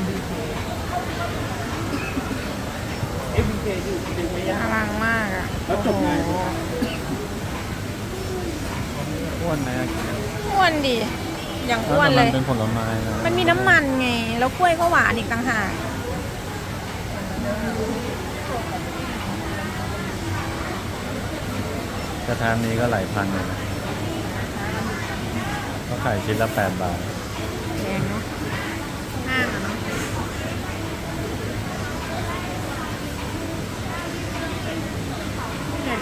MBK MBK อยู่ดึงไม่ยาอกลังมากอะแล้วจบงานโอ้โหอ้วนนะอ้วนดิ อย่างอ้วนเลยเป็นผลไม้นะมันมีน้ำมันไง แล้วกล้วยก็หวานอีกต่างหากกระทานนี้ก็หลายพันเลยนะก็ขายชิ้นละแปดบาท แพงเนาะห้างอะเนาะเนี่ย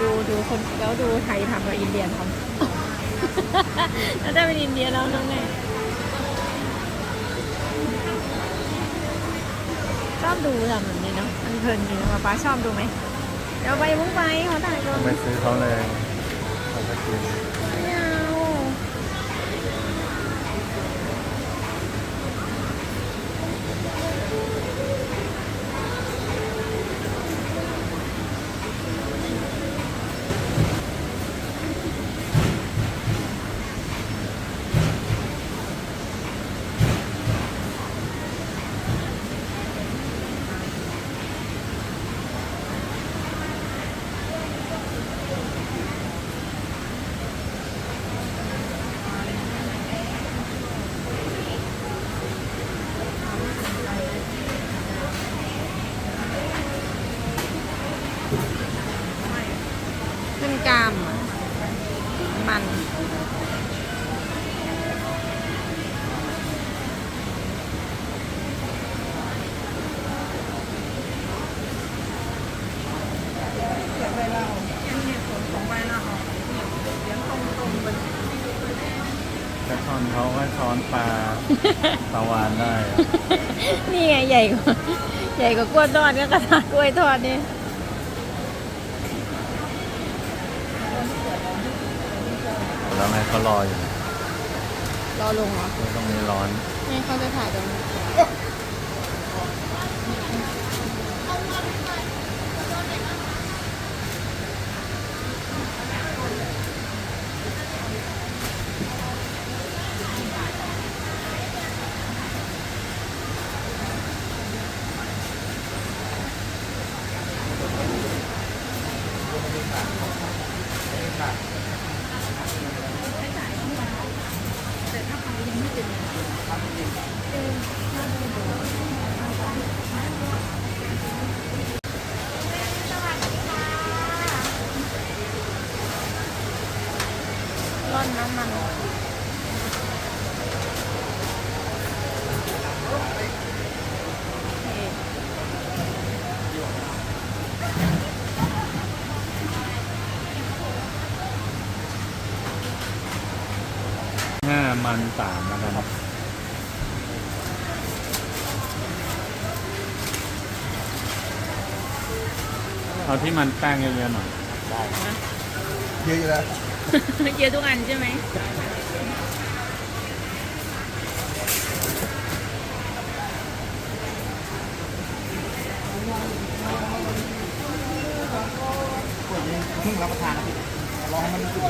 ดูดูคนแล้วดูไทยทำกับอินเดียทำแล้วได้เป็นอินเดียแล้วน้องไงชอบดูทำแบบนี้เนาะมันเพลินดีนะป๊าป้าชอบดูไหมเดี๋ยวไปมุ้งไปเขาถ่ายก่อนไปซื้อเขาเลยเขาจะกิน กล้ามอะมัน กระชอนเขาก็ช้อนปลา ปลาวานได้ นี่ไงใหญ่กว่า ใหญ่กว่ากล้วยทอดก็กระทะกล้วยทอดนี่ แล้วไงเขารออยู่ รอลงเหรอตรงนี้ร้อน ไม่เขาจะถ่ายตรงนี้ ร่อนน้ำมันโอเคหน้ามันสามนะครับเอาที่มันแป้งเยอะๆหน่อยเยอะอยู่แล้ว เยอะทุกอันใช่ไหมเพิ่งรับประทานนะพี่ลอให้มันรู้สึก